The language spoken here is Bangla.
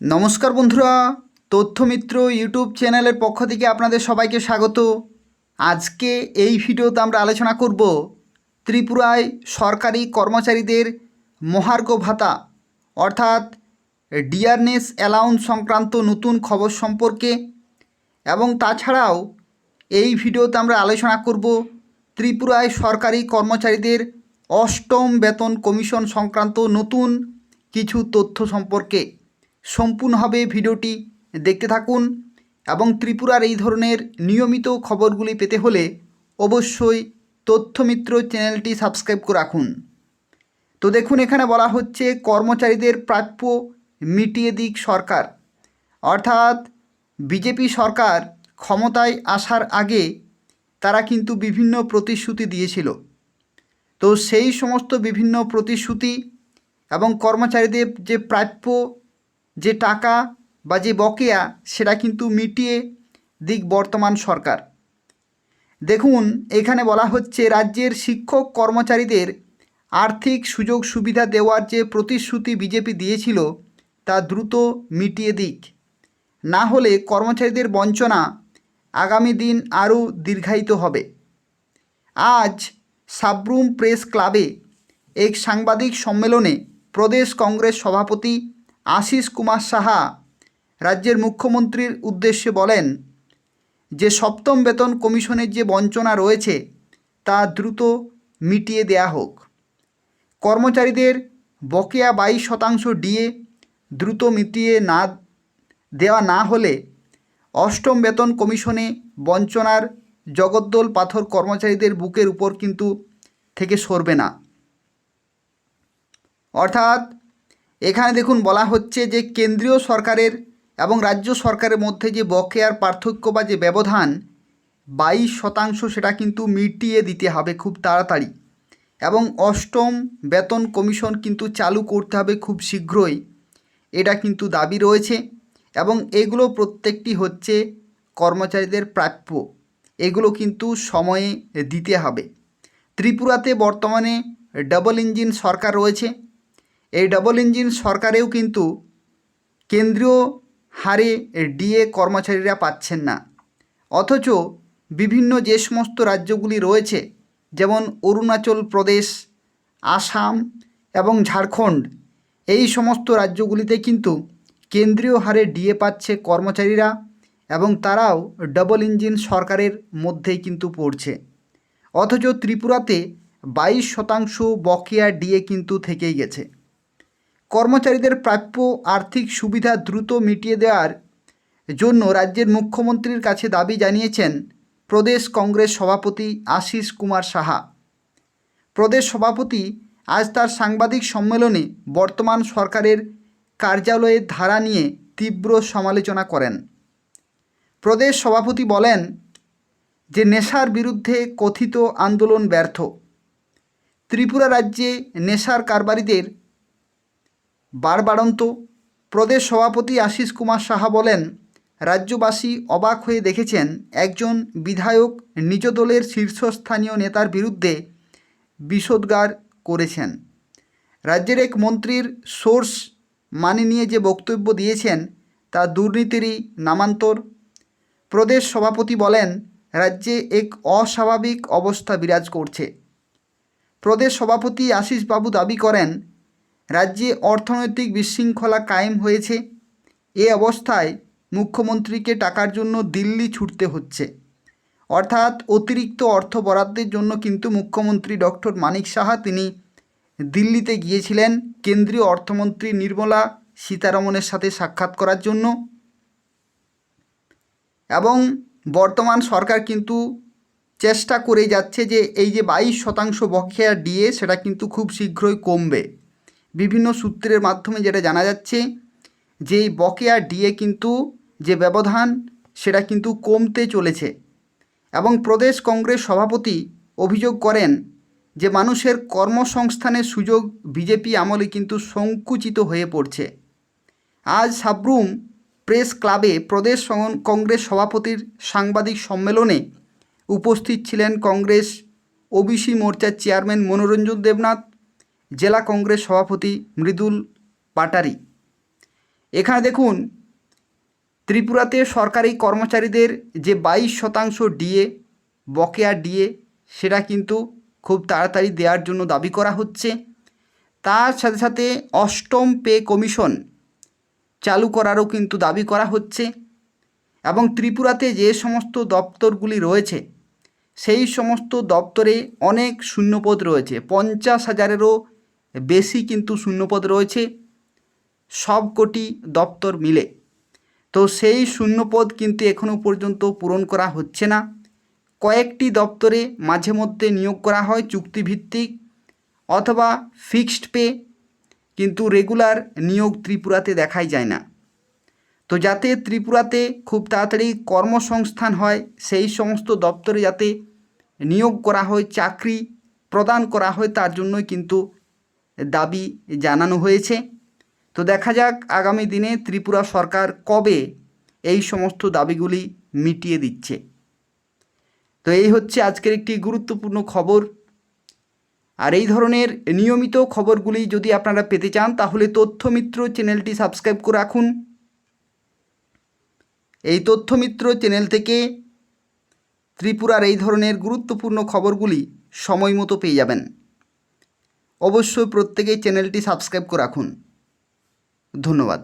নমস্কার বন্ধুরা, তথ্যমিত্র ইউটিউব চ্যানেলের পক্ষ থেকে আপনাদের সবাইকে স্বাগত। আজকে এই ভিডিওতে আমরা আলোচনা করব ত্রিপুরায় সরকারি কর্মচারীদের মহার্ঘ ভাতা, অর্থাৎ ডিয়ারনেস অ্যালাউন্স সংক্রান্ত নতুন খবর সম্পর্কে। এবং তাছাড়াও এই ভিডিওতে আমরা আলোচনা করব ত্রিপুরায় সরকারি কর্মচারীদের অষ্টম বেতন কমিশন সংক্রান্ত নতুন কিছু তথ্য সম্পর্কে। সম্পূর্ণভাবে ভিডিওটি দেখতে থাকুন এবং ত্রিপুরার এই ধরনের নিয়মিত খবরগুলি পেতে হলে অবশ্যই তথ্যমিত্র চ্যানেলটি সাবস্ক্রাইব করে রাখুন। তো দেখুন, এখানে বলা হচ্ছে কর্মচারীদের প্রাপ্য মিটিয়ে দিক সরকার। অর্থাৎ বিজেপি সরকার ক্ষমতায় আসার আগে তারা কিন্তু বিভিন্ন প্রতিশ্রুতি দিয়েছিল। তো সেই সমস্ত বিভিন্ন প্রতিশ্রুতি এবং কর্মচারীদের যে প্রাপ্য যে টাকা বা যে বকেয়া, সেটা কিন্তু মিটিয়ে দিক বর্তমান সরকার। দেখুন, এখানে বলা হচ্ছে, রাজ্যের শিক্ষক কর্মচারীদের আর্থিক সুযোগ সুবিধা দেওয়ার যে প্রতিশ্রুতি বিজেপি দিয়েছিল, তা দ্রুত মিটিয়ে দিক। না হলে কর্মচারীদের বঞ্চনা আগামী দিন আরও দীর্ঘায়িত হবে। আজ সাবরুম প্রেস ক্লাবে এক সাংবাদিক সম্মেলনে প্রদেশ কংগ্রেস সভাপতি আশিস কুমার সাহা রাজ্যের মুখ্যমন্ত্রীর উদ্দেশ্যে বলেন, যে সপ্তম বেতন কমিশনের যে বঞ্চনা রয়েছে, তা দ্রুত মিটিয়ে দেয়া হোক। কর্মচারীদের বকেয়া বাইশ শতাংশ ডিএ দ্রুত মিটিয়ে না, দেওয়া না হলে অষ্টম বেতন কমিশনে বঞ্চনার জগদ্দল পাথর কর্মচারীদের বুকের উপর কিন্তু থেকে সরবে না। অর্থাৎ এখানে দেখুন বলা হচ্ছে যে কেন্দ্রীয় সরকারের এবং রাজ্য সরকারের মধ্যে যে বকেয়ার পার্থক্য বা যে ব্যবধান, বাইশ শতাংশ সেটা কিন্তু মিটিয়ে দিতে হবে খুব তাড়াতাড়ি। এবং অষ্টম বেতন কমিশন কিন্তু চালু করতে হবে খুব শীঘ্রই। এটা কিন্তু দাবি রয়েছে এবং এগুলো প্রত্যেকটি হচ্ছে কর্মচারীদের প্রাপ্য। এগুলো কিন্তু সময়ে দিতে হবে। ত্রিপুরাতে বর্তমানে ডাবল ইঞ্জিন সরকার রয়েছে। এই ডাবল ইঞ্জিন সরকারেও কিন্তু কেন্দ্রীয় হারে ডিএ কর্মচারীরা পাচ্ছেন না। অথচ বিভিন্ন যে সমস্ত রাজ্যগুলি রয়েছে, যেমন অরুণাচল প্রদেশ, আসাম এবং ঝাড়খণ্ড, এই সমস্ত রাজ্যগুলিতে কিন্তু কেন্দ্রীয় হারে ডিএ পাচ্ছে কর্মচারীরা এবং তারাও ডাবল ইঞ্জিন সরকারের মধ্যেই কিন্তু পড়ছে। অথচ ত্রিপুরাতে বাইশ শতাংশ বকেয়া ডিএ কিন্তু থেকেই গেছে। কর্মচারীদের প্রাপ্য আর্থিক সুবিধা দ্রুত মিটিয়ে দেওয়ার জন্য রাজ্যের মুখ্যমন্ত্রীর কাছে দাবি জানিয়েছেন প্রদেশ কংগ্রেস সভাপতি আশিস কুমার সাহা। প্রদেশ সভাপতি আজ তার সাংবাদিক সম্মেলনে বর্তমান সরকারের কার্যালয়ের ধারা নিয়ে তীব্র সমালোচনা করেন। প্রদেশ সভাপতি বলেন যে নেশার বিরুদ্ধে কথিত আন্দোলন ব্যর্থ। ত্রিপুরা রাজ্যে নেশার কারবারিদের বারবারন্ত প্রদেশ সভাপতি আশিস কুমার সাহা বলেন, রাজ্যবাসী অবাক হয়ে দেখেছেন একজন বিধায়ক নিজ দলের শীর্ষস্থানীয় নেতার বিরুদ্ধে বিষোদ্গার করেছেন। রাজ্যের এক মন্ত্রীর সোর্স মানি নিয়ে যে বক্তব্য দিয়েছেন, তা দুর্নীতিরই নামান্তর। প্রদেশ সভাপতি বলেন, রাজ্যে এক অস্বাভাবিক অবস্থা বিরাজ করছে। প্রদেশ সভাপতি আশিসবাবু দাবি করেন রাজ্যে অর্থনৈতিক বিশৃঙ্খলা কায়েম হয়েছে। এ অবস্থায় মুখ্যমন্ত্রীকে টাকার জন্য দিল্লি ছুটতে হচ্ছে। অর্থাৎ অতিরিক্ত অর্থ বরাদ্দের জন্য কিন্তু মুখ্যমন্ত্রী ডক্টর মানিক সাহা তিনি দিল্লিতে গিয়েছিলেন কেন্দ্রীয় অর্থমন্ত্রী নির্মলা সীতারমনের সাথে সাক্ষাৎ করার জন্য। এবং বর্তমান সরকার কিন্তু চেষ্টা করে যাচ্ছে যে এই যে বাইশ শতাংশ বকেয়া ডিএ সেটা কিন্তু খুব শীঘ্রই কমবে। বিভিন্ন সূত্রের মাধ্যমে যেটা জানা যাচ্ছে যে এই বকেয়া ডিএ কিন্তু যে ব্যবধান, সেটা কিন্তু কমতে চলেছে। এবং প্রদেশ কংগ্রেস সভাপতি অভিযোগ করেন যে মানুষের কর্মসংস্থানের সুযোগ বিজেপি আমলে কিন্তু সংকুচিত হয়ে পড়ছে। আজ সাবরুম প্রেস ক্লাবে প্রদেশ কংগ্রেস সভাপতির সাংবাদিক সম্মেলনে উপস্থিত ছিলেন কংগ্রেস ওবিসি মোর্চার চেয়ারম্যান মনোরঞ্জন দেবনাথ জেলা কংগ্রেস সভাপতি মৃদুল পাটারি। এখানে দেখুন, ত্রিপুরাতে সরকারি কর্মচারীদের যে বাইশ শতাংশ ডিএ, বকেয়া ডিএ, সেটা কিন্তু খুব তাড়াতাড়ি দেওয়ার জন্য দাবি করা হচ্ছে। তার সাথে সাথে অষ্টম পে কমিশন চালু করারও কিন্তু দাবি করা হচ্ছে এবং ত্রিপুরাতে যে সমস্ত দপ্তরগুলি রয়েছে, সেই সমস্ত দপ্তরে অনেক শূন্যপদ রয়েছে। পঞ্চাশ হাজারেরও বেশি কিন্তু শূন্যপদ রয়েছে। সবকটি দপ্তর মিলে। তো সেই শূন্যপদ কিন্তু এখনও পর্যন্ত পূরণ করা হচ্ছে না। কয়েকটি দপ্তরে মাঝে মধ্যে নিয়োগ করা হয় চুক্তিভিত্তিক অথবা ফিক্সড পে, কিন্তু রেগুলার নিয়োগ ত্রিপুরাতে দেখাই যায় না। তো যাতে ত্রিপুরাতে খুব তাড়াতাড়ি কর্মসংস্থান হয়, সেই সমস্ত দপ্তরে যাতে নিয়োগ করা হয়, চাকরি প্রদান করা হয়, তার জন্যই কিন্তু দাবি জানানো হয়েছে। তো দেখা যাক আগামী দিনে ত্রিপুরা সরকার কবে এই সমস্ত দাবিগুলি মিটিয়ে দিচ্ছে। তো এই হচ্ছে আজকের একটি গুরুত্বপূর্ণ খবর। আর এই ধরনের নিয়মিত খবরগুলি যদি আপনারা পেতে চান, তাহলে তথ্যমিত্র চ্যানেলটি সাবস্ক্রাইব করে রাখুন। এই তথ্যমিত্র চ্যানেল থেকে ত্রিপুরার এই ধরনের গুরুত্বপূর্ণ খবরগুলি সময় মতো পেয়ে যাবেন। অবশ্যই প্রত্যেকেই চ্যানেলটি সাবস্ক্রাইব করে রাখুন। ধন্যবাদ।